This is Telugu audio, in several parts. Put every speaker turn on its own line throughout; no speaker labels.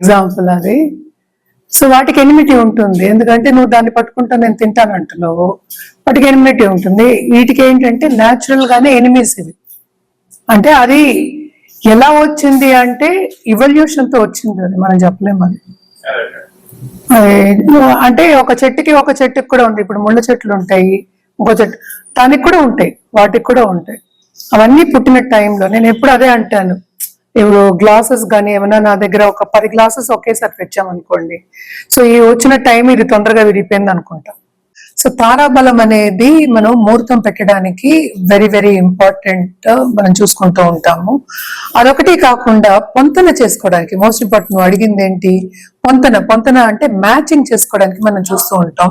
ఎగ్జాంపుల్ అది. సో వాటికి ఎనిమిటీ ఉంటుంది. ఎందుకంటే నువ్వు దాన్ని పట్టుకుంటా నేను తింటాను అంటున్నావు. వాటికి ఎనిమిటీ ఉంటుంది. వీటికి ఏంటంటే న్యాచురల్ గానే ఎనిమీస్ ఇవి. అంటే అది ఎలా వచ్చింది అంటే ఇవల్యూషన్తో వచ్చింది అది. మనం చెప్పలేము అది. అది అంటే ఒక చెట్టుకి ఒక చెట్టుకి కూడా ఉంది. ఇప్పుడు ముళ్ళ చెట్లు ఉంటాయి. ఇంకో చెట్టు దానికి కూడా ఉంటాయి. వాటికి కూడా ఉంటాయి. అవన్నీ పుట్టిన టైంలో నేను ఎప్పుడు అదే అంటాను. ఇప్పుడు గ్లాసెస్ కానీ ఏమైనా నా దగ్గర ఒక పది గ్లాసెస్ ఒకేసారి తెచ్చామనుకోండి. సో ఈ వచ్చిన టైం ఇది తొందరగా విడిపోయింది అనుకుంటా. సో తారాబలం అనేది మనం ముహూర్తం పెట్టడానికి వెరీ వెరీ ఇంపార్టెంట్ మనం చూసుకుంటూ ఉంటాము. అదొకటి కాకుండా పొంతన చేసుకోవడానికి మోస్ట్ ఇంపార్టెంట్ అడిగింది ఏంటి పొంతన పొంతన అంటే మ్యాచింగ్ చేసుకోవడానికి మనం చూస్తూ ఉంటాం.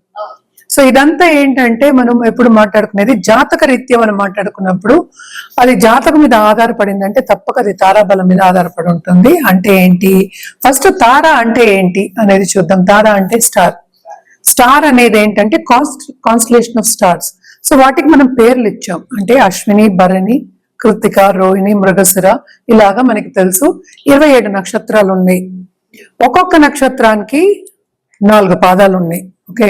సో ఇదంతా ఏంటంటే మనం ఎప్పుడు మాట్లాడుకునేది జాతక రీత్యా మనం మాట్లాడుకున్నప్పుడు అది జాతకం మీద ఆధారపడింది అంటే తప్పక అది తారాబలం మీద ఆధారపడి ఉంటుంది. అంటే ఏంటి? ఫస్ట్ తార అంటే ఏంటి అనేది చూద్దాం. తార అంటే స్టార్. స్టార్ అనేది ఏంటంటే కాన్స్ట్ కాన్స్టలేషన్ ఆఫ్ స్టార్స్. సో వాటికి మనం పేర్లు ఇచ్చాం. అంటే అశ్విని భరణి కృతిక రోహిణి మృగశిర ఇలాగా మనకి తెలుసు. ఇరవై ఏడు నక్షత్రాలు ఉన్నాయి ఒక్కొక్క నక్షత్రానికి నాలుగు పాదాలు ఉన్నాయి ఓకే?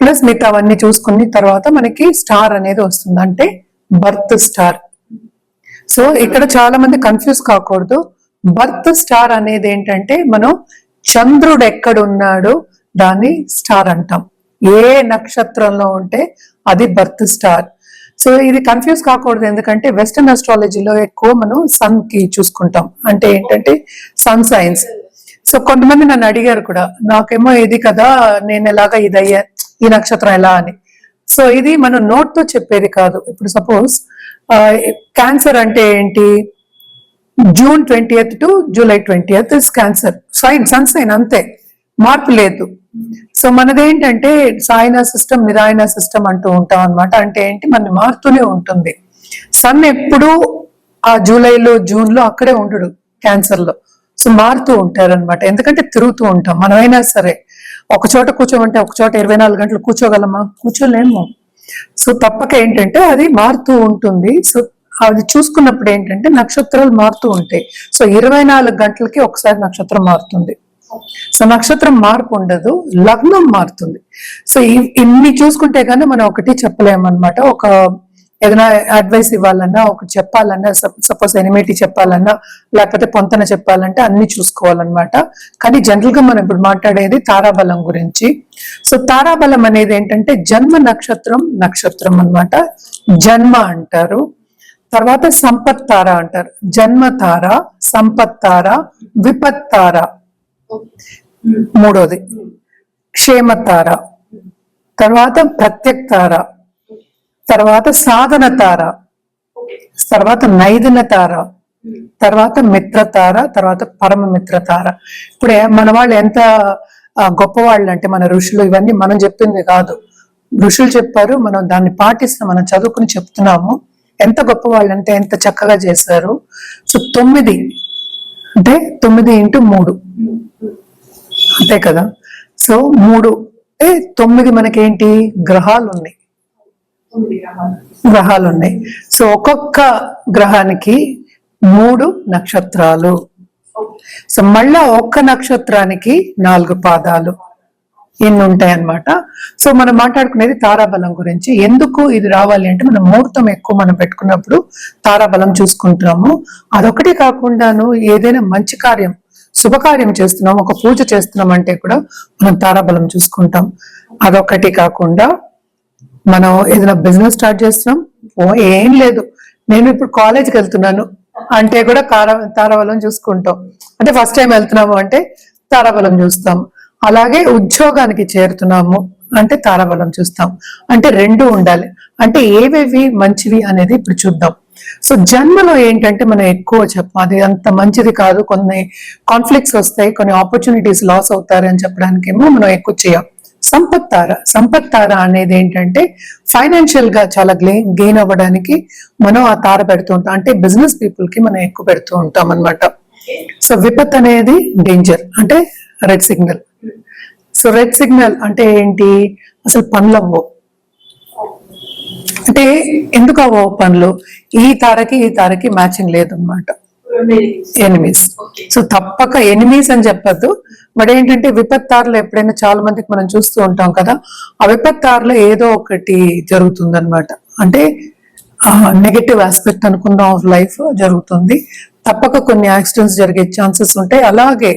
ప్లస్ మిగతా అవన్నీ చూసుకుని తర్వాత మనకి స్టార్ అనేది వస్తుంది. అంటే బర్త్ స్టార్. సో ఇక్కడ చాలా మంది కన్ఫ్యూజ్ కాకూడదు. బర్త్ స్టార్ అనేది ఏంటంటే మనం చంద్రుడు ఎక్కడ ఉన్నాడో దాన్ని స్టార్ అంటాం. ఏ నక్షత్రంలో ఉంటే అది బర్త్ స్టార్. సో ఇది కన్ఫ్యూజ్ కాకూడదు. ఎందుకంటే వెస్టర్న్ అస్ట్రాలజీలో ఎక్కువ మనం సన్కి చూసుకుంటాం. అంటే ఏంటంటే సన్ సైన్స్ సో కొంతమంది నన్ను అడిగారు కూడా నాకేమో ఇది కదా నేను ఎలాగా ఇది అయ్యా ఈ నక్షత్రం ఎలా అని. సో ఇది మనం నోట్తో చెప్పేది కాదు. ఇప్పుడు సపోజ్ క్యాన్సర్ అంటే ఏంటి? June twenty two July twenty is cancer sign sun sign అంతే. మార్పు లేదు. సో మనదేంటంటే సాయన సిస్టమ్ నిరాయన సిస్టమ్ అంటూ ఉంటాం అన్నమాట. అంటే ఏంటి? మన మారుతూనే ఉంటుంది. సన్ ఎప్పుడూ ఆ జూలైలో జూన్లో అక్కడే ఉండడు క్యాన్సర్లో సో మారుతూ ఉంటారనమాట ఎందుకంటే తిరుగుతూ ఉంటాం. మనమైనా సరే. ఒక చోట కూర్చోమంటే ఒక చోట ఇరవై నాలుగు గంటలు కూర్చోగలమా? కూర్చోలేము. సో తప్పక ఏంటంటే అది మారుతూ ఉంటుంది. సో అది చూసుకున్నప్పుడు ఏంటంటే నక్షత్రాలు మారుతూ ఉంటాయి. సో ఇరవై నాలుగు గంటలకి ఒకసారి నక్షత్రం మారుతుంది. సో నక్షత్రం మార్పు ఉండదు లగ్నం మారుతుంది. సో ఇన్ని చూసుకుంటే కానీ మనం ఒకటి చెప్పలేమన్నమాట. ఒక ఏదైనా అడ్వైస్ ఇవ్వాలన్నా ఒకటి చెప్పాలన్నా సపోజ్ ఎనిమిటీ చెప్పాలన్నా లేకపోతే పొంతన చెప్పాలంటే అన్ని చూసుకోవాలన్నమాట. కానీ జనరల్గా మనం ఇప్పుడు మాట్లాడేది తారాబలం గురించి. సో తారాబలం అనేది ఏంటంటే జన్మ నక్షత్రం నక్షత్రం అన్నమాట. జన్మ అంటారు. తర్వాత సంపత్ తార అంటారు. జన్మ తార సంపత్ తార విపత్ తార. మూడోది. క్షేమ తార. తర్వాత ప్రత్యక్ తార. తర్వాత సాధన తార. తర్వాత నైదన తార. తర్వాత మిత్ర తార తర్వాత పరమ మిత్ర తార. ఇప్పుడు ఏ- మన వాళ్ళు ఎంత గొప్పవాళ్ళు అంటే మన ఋషులు ఇవన్నీ మనం చెప్పింది కాదు. ఋషులు చెప్పారు మనం దాన్ని పాటిస్తాం మనం చదువుకుని చెప్తున్నాము. ఎంత గొప్పవాళ్ళు అంటే ఎంత చక్కగా చేశారు. సో తొమ్మిది అంటే తొమ్మిది ఇంటూ మూడు. అంతే కదా? సో మూడు అంటే తొమ్మిది మనకేంటి? గ్రహాలు ఉన్నాయి గ్రహాలు ఉన్నాయి సో ఒక్కొక్క గ్రహానికి మూడు నక్షత్రాలు. సో మళ్ళా ఒక్క నక్షత్రానికి నాలుగు పాదాలు. ఇన్ని ఉంటాయి అన్నమాట సో మనం మాట్లాడుకునేది తారాబలం గురించి. ఎందుకు ఇది రావాలి అంటే మనం ముహూర్తం ఎక్కువ మనం పెట్టుకున్నప్పుడు తారాబలం చూసుకుంటున్నాము. అదొకటి కాకుండాను ఏదైనా మంచి కార్యం శుభకార్యం చేస్తున్నాం ఒక పూజ చేస్తున్నాం అంటే కూడా మనం తారాబలం చూసుకుంటాం. అదొకటి కాకుండా మనం ఏదైనా బిజినెస్ స్టార్ట్ చేస్తున్నాం? ఓ ఏం లేదు. నేను ఇప్పుడు కాలేజ్కి వెళ్తున్నాను. అంటే కూడా కార తారాబలం చూసుకుంటాం. అంటే ఫస్ట్ టైం వెళ్తున్నాము అంటే తారాబలం చూస్తాం. అలాగే ఉద్యోగానికి చేరుతున్నాము అంటే తారాబలం చూస్తాం. అంటే రెండు ఉండాలి. అంటే ఏవేవి మంచివి అనేది ఇప్పుడు చూద్దాం. సో జన్మలో ఏంటంటే మనం ఎక్కువ చెప్పాలి అది అంత మంచిది కాదు. కొన్ని కాన్ఫ్లిక్ట్స్ వస్తాయి. కొన్ని ఆపర్చునిటీస్ లాస్ అవుతారు అని చెప్పడానికేమో మనం ఎక్కువ చేయం. సంపత్ తార సంపత్ తార అనేది ఏంటంటే ఫైనాన్షియల్గా చాలా గెయిన్ అవ్వడానికి మనం ఆ తార పెడుతూ ఉంటాం. అంటే బిజినెస్ పీపుల్కి మనం ఎక్కువ పెడుతూ ఉంటాం అన్నమాట. సో విపత్ అనేది డేంజర్ అంటే red signal so red signal అంటే ఏంటి? అసలు పనులు అంటే ఎందుకు అవ్వవు పనులు? ఈ తారకి ఈ తారకి మ్యాచింగ్ లేదన్నమాట. ఎనిమీస్. సో తప్పక ఎనిమీస్ అని చెప్పొద్దు. బట్ ఏంటంటే విపత్తారులు ఎప్పుడైనా చాలా మందికి మనం చూస్తూ ఉంటాం కదా ఆ విపత్తారులో ఏదో ఒకటి జరుగుతుంది అనమాట అంటే నెగటివ్ ఆస్పెక్ట్ అనుకున్న ఆఫ్ లైఫ్ జరుగుతుంది. తప్పక కొన్ని యాక్సిడెంట్స్ జరిగే ఛాన్సెస్ ఉంటాయి. అలాగే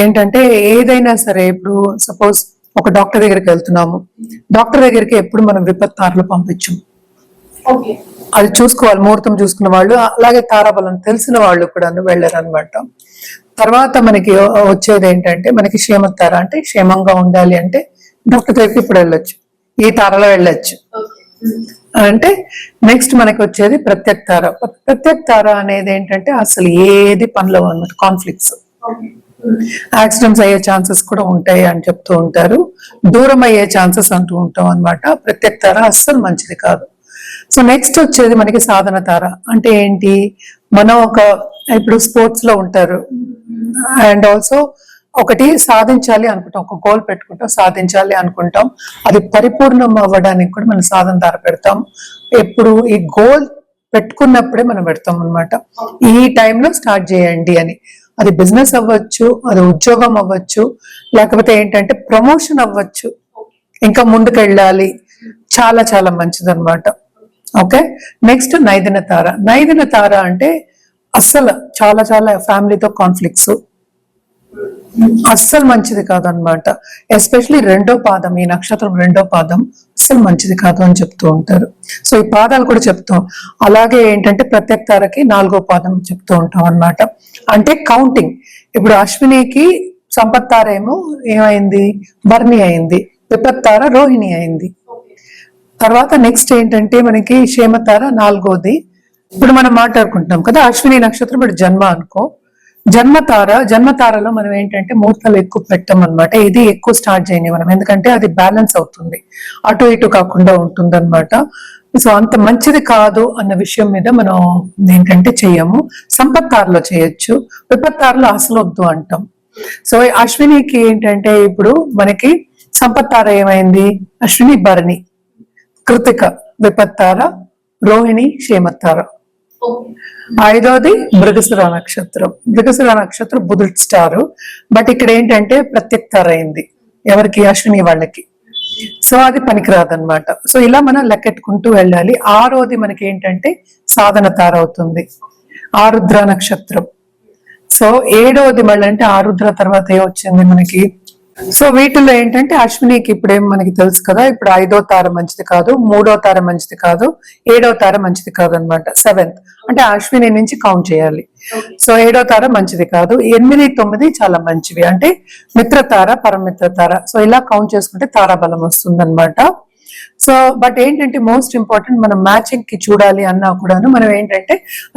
ఏంటంటే ఏదైనా సరే ఇప్పుడు సపోజ్ ఒక డాక్టర్ దగ్గరికి వెళ్తున్నాము. డాక్టర్ దగ్గరికి ఎప్పుడు మనం విపత్తారులు పంపించం
ఓకే.
అది చూసుకోవాలి ముహూర్తం చూసుకున్న వాళ్ళు అలాగే తారాబలం తెలిసిన వాళ్ళు కూడా వెళ్ళారు అనమాట తర్వాత మనకి వచ్చేది ఏంటంటే మనకి క్షేమతార అంటే క్షేమంగా ఉండాలి అంటే డాక్టర్ దగ్గరికి ఇప్పుడు వెళ్ళొచ్చు. ఈ తారలో వెళ్ళొచ్చు. అంటే నెక్స్ట్ మనకి వచ్చేది ప్రత్యక్ తార. ప్రత్యక్ తార అనేది ఏంటంటే అసలు ఏది పనిలో అనమాట కాన్ఫ్లిక్ట్స్ యాక్సిడెంట్స్ అయ్యే ఛాన్సెస్ కూడా ఉంటాయి అని చెప్తూ ఉంటారు. దూరం అయ్యే ఛాన్సెస్ అంటూ ఉంటాం అనమాట ప్రత్యేక తార అస్సలు మంచిది కాదు. సో నెక్స్ట్ వచ్చేది మనకి సాధన తార. అంటే ఏంటి? మనం ఒక ఇప్పుడు స్పోర్ట్స్లో ఉంటారు. అండ్ ఆల్సో ఒకటి సాధించాలి అనుకుంటాం. ఒక గోల్ పెట్టుకుంటాం సాధించాలి అనుకుంటాం. అది పరిపూర్ణం అవ్వడానికి కూడా మనం సాధన తార పెడతాం. ఎప్పుడు ఈ గోల్ పెట్టుకున్నప్పుడే మనం పెడతాం అన్నమాట. ఈ టైంలో స్టార్ట్ చేయండి అని. అది బిజినెస్ అవ్వచ్చు అది ఉద్యోగం అవ్వచ్చు లేకపోతే ఏంటంటే ప్రమోషన్ అవ్వచ్చు. ఇంకా ముందుకు వెళ్ళాలి చాలా చాలా మంచిదన్నమాట. ఓకే? నెక్స్ట్ నైదిన తార. నైదిన తార అంటే అస్సలు చాలా చాలా ఫ్యామిలీతో కాన్ఫ్లిక్ట్స్. అస్సలు మంచిది కాదనమాట. ఎస్పెషలీ రెండో పాదం ఈ నక్షత్రం రెండో పాదం అస్సలు మంచిది కాదు అని చెప్తూ ఉంటారు. సో ఈ పాదాలు కూడా చెప్తాం అలాగే ఏంటంటే ప్రత్యేక తారకి నాలుగో పాదం చెప్తూ ఉంటాం అన్నమాట. అంటే కౌంటింగ్ ఇప్పుడు అశ్వినికి సంపత్తార ఏమో ఏమైంది? బర్ణి అయింది. విపత్తార రోహిణి అయింది. తర్వాత నెక్స్ట్ ఏంటంటే మనకి క్షేమతార నాలుగోది. ఇప్పుడు మనం మాట్లాడుకుంటున్నాం కదా అశ్విని నక్షత్రం ఇప్పుడు జన్మ అనుకో. జన్మతార జన్మతారలో మనం ఏంటంటే ముహూర్తాలు ఎక్కువ పెట్టం అనమాట ఇది ఎక్కువ స్టార్ట్ చేయండి మనం ఎందుకంటే అది బ్యాలెన్స్ అవుతుంది. అటు ఇటు కాకుండా ఉంటుంది అనమాట సో అంత మంచిది కాదు అన్న విషయం మీద మనం ఏంటంటే చెయ్యము సంపత్తారలో చేయొచ్చు విపత్తారలో అసలు వద్దు అంటాం. సో అశ్వినికి ఏంటంటే ఇప్పుడు మనకి సంపత్తార ఏమైంది? అశ్విని భరణి. కృతిక విపత్తార రోహిణి క్షేమతార
ఓకే.
ఐదోది మృగశిర నక్షత్రం. మృగశిర నక్షత్రం బుధుడు స్టార్. బట్ ఇక్కడ ఏంటంటే ప్రత్యక్తార అయింది ఎవరికి? అశ్విని వాళ్ళకి. సో అది పనికిరాదన్నమాట. సో ఇలా మనం లెక్కెట్టుకుంటూ వెళ్ళాలి. ఆరోది మనకి ఏంటంటే సాధన తార అవుతుంది. ఆరుద్ర నక్షత్రం. సో ఏడవది మళ్ళీ అంటే ఆరుద్ర తర్వాత ఏ వచ్చింది మనకి? సో వీటిల్లో ఏంటంటే అశ్వినికి ఇప్పుడేం మనకి తెలుసు కదా ఇప్పుడు ఐదో తార మంచిది కాదు మూడో తార మంచిది కాదు ఏడో తార మంచిది కాదు అనమాట సెవెంత్. అంటే అశ్విని నుంచి కౌంట్ చేయాలి. సో ఏడో తార మంచిది కాదు ఎనిమిది తొమ్మిది చాలా మంచివి. అంటే మిత్రతార పరమిత్ర తార సో ఇలా కౌంట్ చేసుకుంటే తారాబలం వస్తుంది సో బట్ ఏంటంటే మోస్ట్ ఇంపార్టెంట్ మనం మ్యాచింగ్కి చూడాలి అన్నా కూడాను మనం ఏంటంటే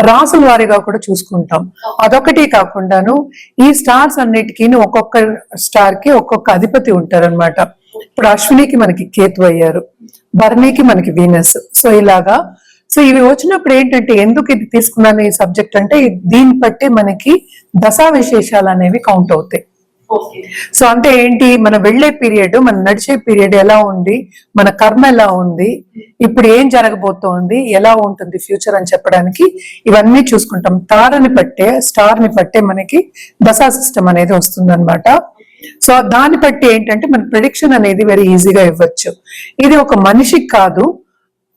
రాసుల వారిగా కూడా చూసుకుంటాం. అదొకటి కాకుండాను ఈ స్టార్స్ అన్నిటికీ ఒక్కొక్క స్టార్కి ఒక్కొక్క అధిపతి ఉంటారన్నమాట. ఇప్పుడు అశ్వినికి మనకి కేతు అయ్యారు. భరణికి మనకి వీనస్. సో ఇలాగా. సో ఇవి వచ్చినప్పుడు ఏంటంటే ఎందుకు ఇది తీసుకున్నాను ఈ సబ్జెక్ట్ అంటే దీన్ని బట్టి మనకి దశా విశేషాలు అనేవి కౌంట్ అవుతాయి. సో అంటే ఏంటి? మన వెళ్ళే పీరియడ్ మన నడిచే పీరియడ్ ఎలా ఉంది? మన కర్మ ఎలా ఉంది? ఇప్పుడు ఏం జరగబోతోంది? ఎలా ఉంటుంది ఫ్యూచర్ అని చెప్పడానికి ఇవన్నీ చూసుకుంటాం. తారని పట్టే స్టార్ని పట్టే మనకి దశా సిస్టమ్ అనేది వస్తుంది సో దాన్ని బట్టి ఏంటంటే మన ప్రిడిక్షన్ అనేది వెరీ ఈజీగా ఇవ్వచ్చు. ఇది ఒక మనిషికి కాదు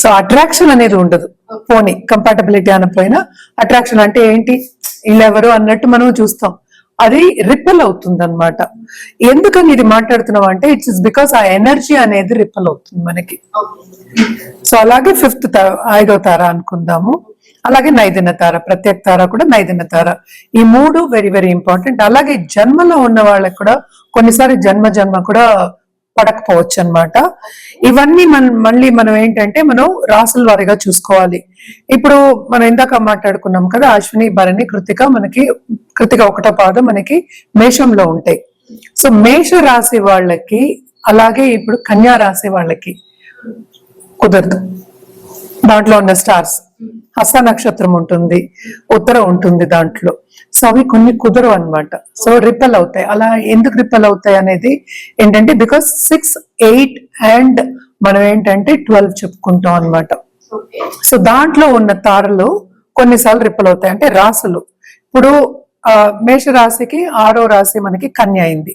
సో అట్రాక్షన్ అనేది ఉండదు. పోనీ కంపాటబిలిటీ అనపోయినా అట్రాక్షన్ అంటే ఏంటి? వీళ్ళెవరు అన్నట్టు మనం చూస్తాం. అది రిపెల్ అవుతుంది అనమాట ఎందుకని ఇది మాట్లాడుతున్నాం అంటే ఇట్స్ ఇస్ బికాస్ ఆ ఎనర్జీ అనేది రిపెల్ అవుతుంది మనకి. సో అలాగే ఫిఫ్త్ ఐదో తార అనుకుందాము. అలాగే నైదిన తార ప్రత్యేక తార కూడా నైదిన తార. ఈ మూడు వెరీ వెరీ ఇంపార్టెంట్ అలాగే జన్మలో ఉన్న వాళ్ళకి కూడా కొన్నిసారి జన్మ జన్మ కూడా పడకపోవచ్చు అన్నమాట ఇవన్నీ మన మళ్ళీ మనం ఏంటంటే మనం రాసుల వారిగా చూసుకోవాలి. ఇప్పుడు మనం ఇందాక మాట్లాడుకున్నాం కదా అశ్విని భరణి కృతిక మనకి కృతిక ఒకటో పాదం మనకి మేషంలో ఉంటాయి. సో మేష రాశి వాళ్ళకి అలాగే ఇప్పుడు కన్యా రాశి వాళ్ళకి కుదరదు. దాంట్లో ఉన్న స్టార్స్. హస్త నక్షత్రం ఉంటుంది ఉత్తర ఉంటుంది దాంట్లో. సో అవి కొన్ని కుదరవు అన్నమాట. సో రిపెల్ అవుతాయి. అలా ఎందుకు రిపెల్ అవుతాయి అనేది ఏంటంటే బికాస్ సిక్స్ ఎయిట్ అండ్ మనం ఏంటంటే ట్వెల్వ్ చెప్పుకుంటాం అన్నమాట.
ఓకే.
సో దాంట్లో ఉన్న తారలు కొన్నిసార్లు రిప్పల్ అవుతాయి. అంటే రాసులు ఇప్పుడు ఆ, మేష రాశికి ఆరో రాశి మనకి కన్య అయింది.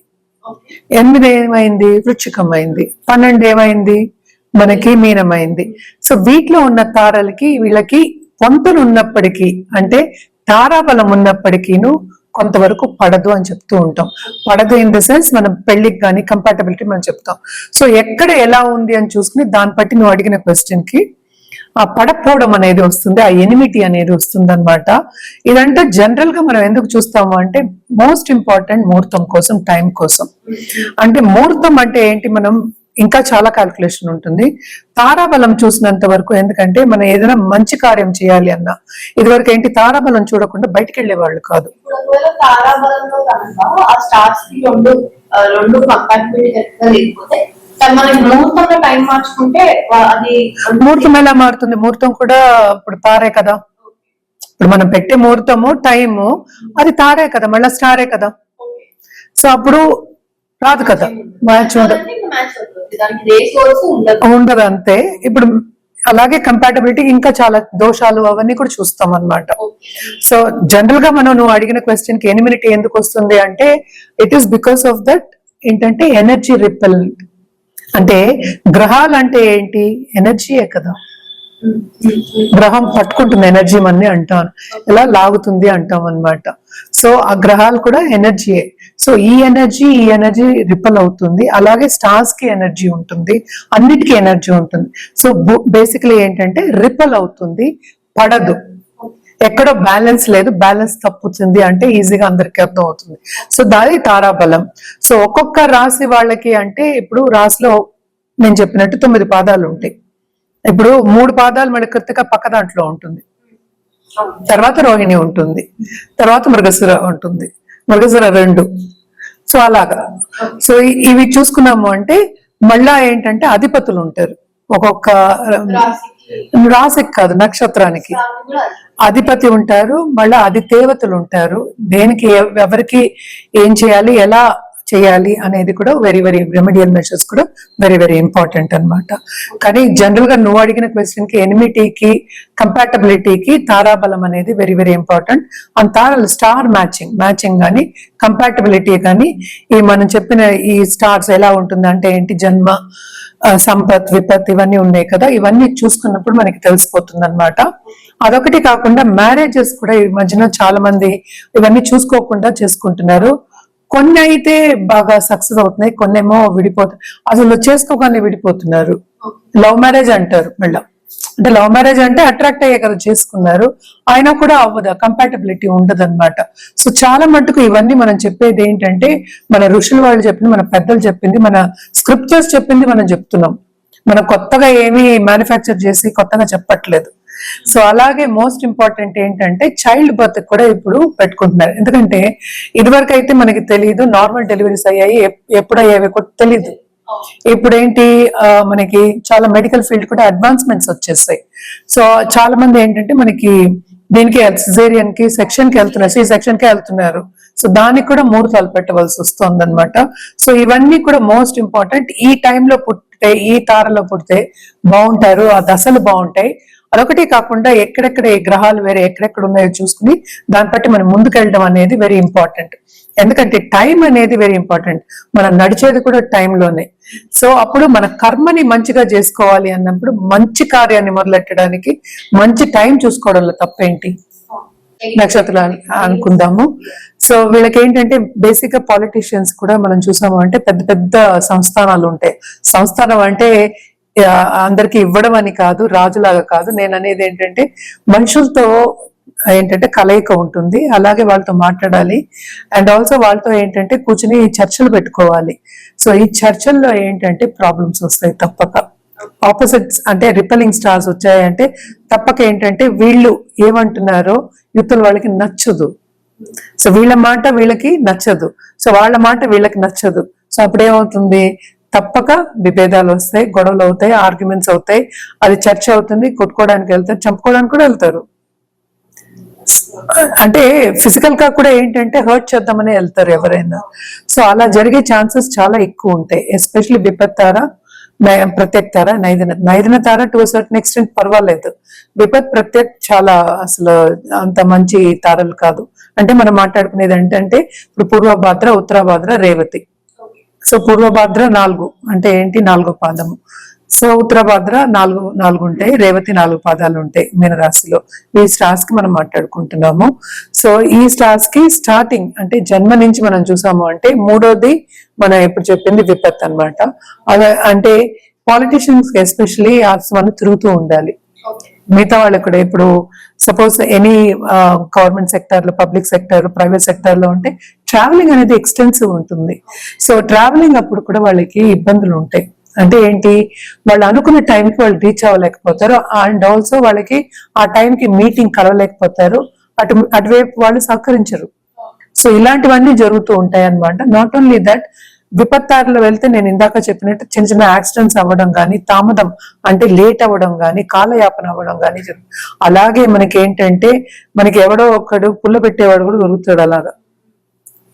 ఎనిమిది ఏమైంది? వృచ్చికం అయింది. పన్నెండు ఏమైంది? మనకి మీనమైంది. సో వీటిలో ఉన్న తారలకి వీళ్ళకి పొంతలు ఉన్నప్పటికీ అంటే తారాబలం ఉన్నప్పటికీను కొంతవరకు పడదు అని చెప్తూ ఉంటాం. పడదు ఇన్ ద సెన్స్ మనం పెళ్ళికి కానీ కంపాటబిలిటీ మనం చెప్తాం. సో ఎక్కడ ఎలా ఉంది అని చూసుకుని దాన్ని బట్టి నువ్వు అడిగిన క్వశ్చన్కి ఆ పడకపోవడం అనేది వస్తుంది ఆ ఎనిమిటీ అనేది వస్తుంది అనమాట ఇదంటే జనరల్గా మనం ఎందుకు చూస్తాము అంటే మోస్ట్ ఇంపార్టెంట్ ముహూర్తం కోసం టైం కోసం. అంటే ముహూర్తం అంటే ఏంటి? మనం ఇంకా చాలా క్యాల్కులేషన్ ఉంటుంది. తారాబలం చూసినంత వరకు ఎందుకంటే మనం ఏదైనా మంచి కార్యం చేయాలి అన్నా ఇదివరకు ఏంటి తారాబలం చూడకుండా బయటికి వెళ్ళే వాళ్ళు కాదు ముహూర్తం ఎలా మారుతుంది? ముహూర్తం కూడా ఇప్పుడు తారే కదా. ఇప్పుడు మనం పెట్టే ముహూర్తము టైము అది తారే కదా మళ్ళీ స్టారే కదా. సో అప్పుడు రాదు కదా. మ్యాచ్ ఉండదు.
ఉండదు.
అంతే. ఇప్పుడు అలాగే కంపాటబిలిటీ ఇంకా చాలా దోషాలు అవన్నీ కూడా చూస్తాం అన్నమాట. సో జనరల్గా మనం నువ్వు అడిగిన క్వశ్చన్కి ఎనిమినిటీ ఎందుకు వస్తుంది అంటే it is because of that ఏంటంటే ఎనర్జీ రిపెల్ అంటే గ్రహాలు అంటే ఏంటి? ఎనర్జీయే కదా. గ్రహం పట్టుకుంటుంది ఎనర్జీ మన్ని అంటాం ఇలా లాగుతుంది అంటాం అన్నమాట. సో ఆ గ్రహాలు కూడా ఎనర్జీయే సో ఈ ఎనర్జీ ఈ ఎనర్జీ రిపల్ అవుతుంది. అలాగే స్టార్స్కి ఎనర్జీ ఉంటుంది. అన్నిటికీ ఎనర్జీ ఉంటుంది. సో బేసికలీ ఏంటంటే రిపల్ అవుతుంది. పడదు. ఎక్కడో బ్యాలెన్స్ లేదు. బ్యాలెన్స్ తప్పుతుంది అంటే ఈజీగా అందరికీ అర్థం అవుతుంది సో దాని తారాబలం. సో ఒక్కొక్క రాశి వాళ్ళకి అంటే ఇప్పుడు రాశిలో నేను చెప్పినట్టు తొమ్మిది పాదాలు ఉంటాయి. ఇప్పుడు మూడు పాదాలు మన కృతిక పక్క దాంట్లో ఉంటుంది. తర్వాత రోహిణి ఉంటుంది తర్వాత మృగశిర ఉంటుంది మృగశిర రెండు. సో అలాగా. సో ఇవి చూసుకున్నాము అంటే మళ్ళా ఏంటంటే అధిపతులు ఉంటారు. ఒక్కొక్క
రాశికి.
కాదు నక్షత్రానికి.
అది.
అధిపతి ఉంటారు మళ్ళీ అధి దేవతలు ఉంటారు. దేనికి ఎవ- ఎవరికి ఏం చేయాలి ఎలా చేయాలి అనేది కూడా వెరీ వెరీ రెమెడియల్ మెషర్స్ కూడా వెరీ వెరీ ఇంపార్టెంట్ అన్నమాట. కానీ జనరల్గా నువ్వు అడిగిన క్వశ్చన్కి ఎనిమిటీకి కంపాటబిలిటీకి తారాబలం అనేది వెరీ వెరీ ఇంపార్టెంట్ అండ్ తారాలు స్టార్ మ్యాచింగ్ మ్యాచింగ్ కానీ కంపాటబిలిటీ కానీ ఈ మనం చెప్పిన ఈ స్టార్స్ ఎలా ఉంటుంది అంటే ఏంటి? జన్మ సంపత్ విపత్ ఇవన్నీ ఉన్నాయి కదా. ఇవన్నీ చూసుకున్నప్పుడు మనకి తెలిసిపోతుంది అనమాట అదొకటి కాకుండా మ్యారేజెస్ కూడా ఈ మధ్యన చాలా మంది ఇవన్నీ చూసుకోకుండా చేసుకుంటున్నారు. కొన్ని అయితే బాగా సక్సెస్ అవుతున్నాయి కొన్ని ఏమో విడిపోతాయి అసలు చేసుకోగానే విడిపోతున్నారు. లవ్ మ్యారేజ్ అంటారు మళ్ళీ. అంటే లవ్ మ్యారేజ్ అంటే అట్రాక్ట్ అయ్యే కదా చేసుకున్నారు. అయినా కూడా అవ్వదు కంపాటబిలిటీ ఉండదు అనమాట సో చాలా మటుకు ఇవన్నీ మనం చెప్పేది ఏంటంటే మన ఋషులు వాళ్ళు చెప్పింది మన పెద్దలు చెప్పింది మన స్క్రిప్చర్స్ చెప్పింది మనం చెప్తున్నాం. మనం కొత్తగా ఏమి మ్యానుఫ్యాక్చర్ చేసి కొత్తగా చెప్పట్లేదు. సో అలాగే మోస్ట్ ఇంపార్టెంట్ ఏంటంటే చైల్డ్ బర్త్ కూడా ఇప్పుడు పెట్టుకుంటున్నారు. ఎందుకంటే ఇదివరకు అయితే మనకి తెలియదు నార్మల్ డెలివరీస్ అయ్యాయి ఎప్- ఎప్పుడు అయ్యాయి కూడా తెలియదు ఇప్పుడు ఏంటి మనకి చాలా మెడికల్ ఫీల్డ్ కూడా అడ్వాన్స్మెంట్స్ వచ్చేసాయి సో చాలా మంది ఏంటంటే మనకి దీనికి సిజేరియన్కి సెక్షన్కి వెళ్తున్నారు. సి సెక్షన్కి వెళ్తున్నారు. సో దానికి కూడా ముహూర్తాలు పెట్టవలసి వస్తుంది అనమాట సో ఇవన్నీ కూడా మోస్ట్ ఇంపార్టెంట్ ఈ టైంలో పుట్టితే ఈ తారలో పుడితే బాగుంటారు. ఆ దశలు బాగుంటాయి. అదొకటి కాకుండా ఎక్కడెక్కడ ఏ గ్రహాలు వేరే ఎక్కడెక్కడ ఉన్నాయో చూసుకుని దాన్ని బట్టి మనం ముందుకెళ్ళడం అనేది వెరీ ఇంపార్టెంట్ ఎందుకంటే టైం అనేది వెరీ ఇంపార్టెంట్ మనం నడిచేది కూడా టైంలోనే సో అప్పుడు మన కర్మని మంచిగా చేసుకోవాలి అన్నప్పుడు మంచి కార్యాన్ని మొదలెట్టడానికి మంచి టైం చూసుకోవడంలో తప్పేంటి? నక్షత్రాలు అనుకుందాము. సో వీళ్ళకి ఏంటంటే బేసిక్గా పాలిటీషియన్స్ కూడా మనం చూసాము అంటే పెద్ద పెద్ద సంస్థానాలు ఉంటాయి. సంస్థానం అంటే అందరికి ఇవ్వడం అని కాదు రాజులాగా కాదు. నేను అనేది ఏంటంటే మనుషులతో ఏంటంటే కలయిక ఉంటుంది. అలాగే వాళ్ళతో మాట్లాడాలి. అండ్ ఆల్సో వాళ్ళతో ఏంటంటే కూర్చుని చర్చలు పెట్టుకోవాలి. సో ఈ చర్చల్లో ఏంటంటే ప్రాబ్లమ్స్ వస్తాయి తప్పక. ఆపోజిట్స్ అంటే రిపెలింగ్ స్టార్స్ వచ్చాయంటే తప్పక ఏంటంటే వీళ్ళు ఏమంటున్నారో యువతలు వాళ్ళకి నచ్చదు. సో వీళ్ళ మాట వీళ్ళకి నచ్చదు. సో వాళ్ళ మాట వీళ్ళకి నచ్చదు. సో అప్పుడేమవుతుంది? తప్పక విభేదాలు వస్తాయి గొడవలు అవుతాయి ఆర్గ్యుమెంట్స్ అవుతాయి. అది చర్చ అవుతుంది కొట్టుకోవడానికి వెళ్తారు చంపుకోవడానికి కూడా వెళ్తారు. అంటే ఫిజికల్గా కూడా ఏంటంటే హర్ట్ చేద్దామని వెళ్తారు ఎవరైనా. సో అలా జరిగే ఛాన్సెస్ చాలా ఎక్కువ ఉంటాయి. ఎస్పెషల్లీ విపత్తార తార ప్రత్యేక తార నైదన నైదన తార టు సర్టన్ ఎక్స్టెంట్ పర్వాలేదు. విపత్ ప్రత్యేక్ చాలా అసలు అంత మంచి తారలు కాదు. అంటే మనం మాట్లాడుకునేది ఏంటంటే ఇప్పుడు పూర్వభాద్ర ఉత్తరాభాద్ర రేవతి. సో పూర్వభాద్ర నాలుగు. అంటే ఏంటి? నాలుగో పాదము. సో ఉత్తరభాద్ర నాలుగు నాలుగు ఉంటాయి రేవతి నాలుగు పాదాలు ఉంటాయి మీనరాశిలో. ఈ స్టార్స్కి మనం మాట్లాడుకుంటున్నాము. సో ఈ స్టార్స్కి స్టార్టింగ్ అంటే జన్మ నుంచి మనం చూసాము అంటే మూడోది మనం ఇప్పుడు చెప్పింది విపత్ అన్నమాట. అంటే పాలిటిషియన్స్ ఎస్పెషలీ మనం తిరుగుతూ ఉండాలి. మిగతా వాళ్ళు కూడా ఇప్పుడు సపోజ్ ఎనీ గవర్నమెంట్ సెక్టర్లో పబ్లిక్ సెక్టర్ ప్రైవేట్ సెక్టర్లో ఉంటే ట్రావెలింగ్ అనేది ఎక్స్టెన్సివ్ ఉంటుంది. సో ట్రావెలింగ్ అప్పుడు కూడా వాళ్ళకి ఇబ్బందులు ఉంటాయి. అంటే ఏంటి? వాళ్ళు అనుకున్న టైంకి వాళ్ళు రీచ్ అవ్వలేకపోతారు అండ్ ఆల్సో వాళ్ళకి ఆ టైంకి మీటింగ్ కలవలేకపోతారు. అటు అటువైపు వాళ్ళు సహకరించరు. సో ఇలాంటివన్నీ జరుగుతూ ఉంటాయి అన్నమాట. నాట్ ఓన్లీ దట్ విపత్తారులో వెళ్తే నేను ఇందాక చెప్పినట్టు చిన్న చిన్న యాక్సిడెంట్స్ అవ్వడం కానీ తామదం అంటే లేట్ అవ్వడం కానీ కాలయాపన అవ్వడం కానీ జరుగుతుంది అలాగే మనకి ఏంటంటే మనకి ఎవడో ఒకడు పుల్ల పెట్టేవాడు కూడా దొరుకుతాడు అలాగా.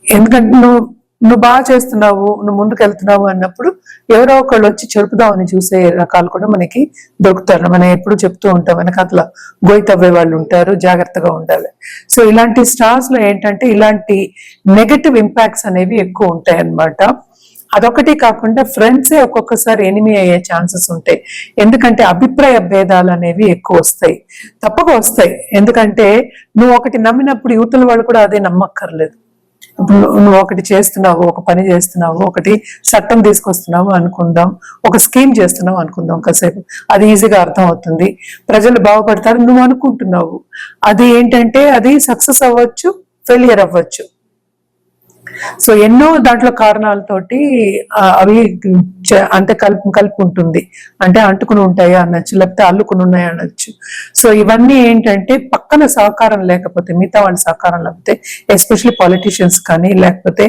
ఎందుకంటే నువ్వు నువ్వు బాగా చేస్తున్నావు నువ్వు ముందుకు వెళ్తున్నావు అన్నప్పుడు ఎవరో ఒకళ్ళు వచ్చి చెరుపుదామని చూసే రకాలు కూడా మనకి దొరుకుతారు. మనం ఎప్పుడు చెప్తూ ఉంటాం వెనకాతల గోయి తవ్వే వాళ్ళు ఉంటారు జాగ్రత్తగా ఉండాలి. సో ఇలాంటి స్టార్స్లో ఏంటంటే ఇలాంటి నెగటివ్ ఇంపాక్ట్స్ అనేవి ఎక్కువ ఉంటాయి అన్నమాట అదొకటి కాకుండా ఫ్రెండ్సే ఒక్కొక్కసారి ఎనిమి అయ్యే ఛాన్సెస్ ఉంటాయి. ఎందుకంటే అభిప్రాయ భేదాలు అనేవి ఎక్కువ వస్తాయి. తప్పక వస్తాయి. ఎందుకంటే నువ్వు ఒకటి నమ్మినప్పుడు యువతల వాళ్ళు కూడా అదే నమ్మక్కర్లేదు. ఇప్పుడు నువ్వు- ఒకటి చేస్తున్నావు ఒక పని చేస్తున్నావు ఒకటి చట్టం తీసుకొస్తున్నావు అనుకుందాం ఒక స్కీమ్ చేస్తున్నావు అనుకుందాం కాసేపు. అది ఈజీగా అర్థం అవుతుంది ప్రజలు బాగుపడతారు నువ్వు అనుకుంటున్నావు. అది ఏంటంటే అది సక్సెస్ అవ్వచ్చు ఫెయిలియర్ అవ్వచ్చు. సో ఎన్నో దాంట్లో కారణాలతోటి అవి అంటే కలుపు కలుపు ఉంటుంది అంటే అంటుకుని ఉంటాయి అనొచ్చు లేకపోతే అల్లుకుని ఉన్నాయి అనొచ్చు. సో ఇవన్నీ ఏంటంటే పక్కన సహకారం లేకపోతే మిగతా వాళ్ళ సహకారం లేకపోతే ఎస్పెషల్లీ పాలిటీషియన్స్ కానీ లేకపోతే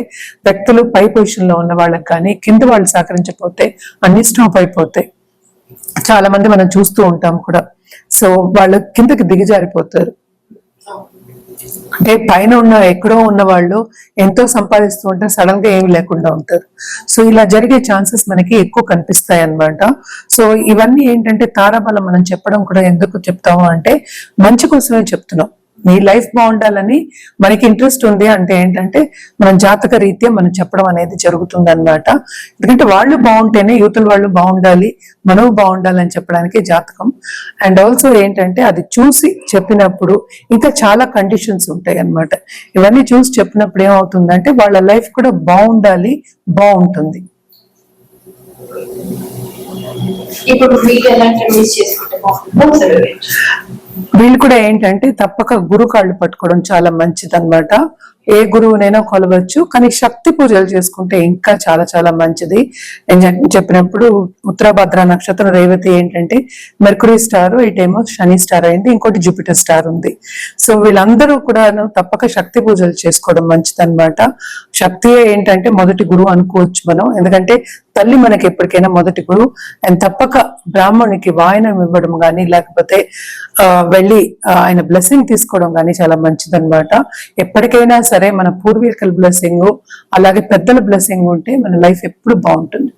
వ్యక్తులు పై పొజిషన్లో ఉన్న వాళ్ళకి కానీ కింద వాళ్ళు సహకరించకపోతే అన్ని స్టాప్ అయిపోతాయి. చాలా మంది మనం చూస్తూ ఉంటాం కూడా. సో వాళ్ళు కిందకి దిగజారిపోతారు అంటే పైన ఉన్న ఎక్కడో ఉన్న వాళ్ళు ఎంతో సంపాదిస్తూ ఉంటారు సడన్గా ఏమి లేకుండా ఉంటారు. సో ఇలా జరిగే ఛాన్సెస్ మనకి ఎక్కువ కనిపిస్తాయి అన్నమాట సో ఇవన్నీ ఏంటంటే తారాబలం మనం చెప్పడం కూడా ఎందుకు చెప్తాము అంటే మంచి కోసమే చెప్తున్నాం. నీ లైఫ్ బాగుండాలని మనకి ఇంట్రెస్ట్ ఉంది అంటే ఏంటంటే మనం జాతక రీత్యా మనం చెప్పడం అనేది జరుగుతుంది అనమాట ఎందుకంటే వాళ్ళు బాగుంటేనే యూతుల వాళ్ళు బాగుండాలి మనము బాగుండాలని చెప్పడానికి జాతకం. అండ్ ఆల్సో ఏంటంటే అది చూసి చెప్పినప్పుడు ఇంకా చాలా కండిషన్స్ ఉంటాయి అన్నమాట ఇవన్నీ చూసి చెప్పినప్పుడు ఏమవుతుందంటే వాళ్ళ లైఫ్ కూడా బాగుండాలి బాగుంటుంది.
ఇప్పుడు వీళ్ళు
కూడా ఏంటంటే తప్పక గురు కాళ్ళు పట్టుకోవడం చాలా మంచిది అనమాట ఏ గురువునైనా కొలవచ్చు కానీ శక్తి పూజలు చేసుకుంటే ఇంకా చాలా చాలా మంచిది. నేను చెప్పినప్పుడు ఉత్తరాభద్ర నక్షత్రం రేవతి ఏంటంటే మెర్కురీ స్టార్ ఇటేమో శని స్టార్ అయింది ఇంకోటి జూపిటర్ స్టార్ ఉంది. సో వీళ్ళందరూ కూడా తప్పక శక్తి పూజలు చేసుకోవడం మంచిదన్నమాట. శక్తి ఏంటంటే మొదటి గురువు అనుకోవచ్చు మనం. ఎందుకంటే తల్లి మనకి ఎప్పటికైనా మొదటి గురువు. అండ్ తప్పక బ్రాహ్మణునికి వాయనం ఇవ్వడం కానీ లేకపోతే ఆ, వెళ్ళి ఆయన బ్లెస్సింగ్ తీసుకోవడం కానీ చాలా మంచిదన్నమాట. ఎప్పటికైనా సరే మన పూర్వీకుల బ్లెస్సింగ్ అలాగే పెద్దల బ్లెస్సింగ్ ఉంటే మన లైఫ్ ఎప్పుడు బాగుంటుంది.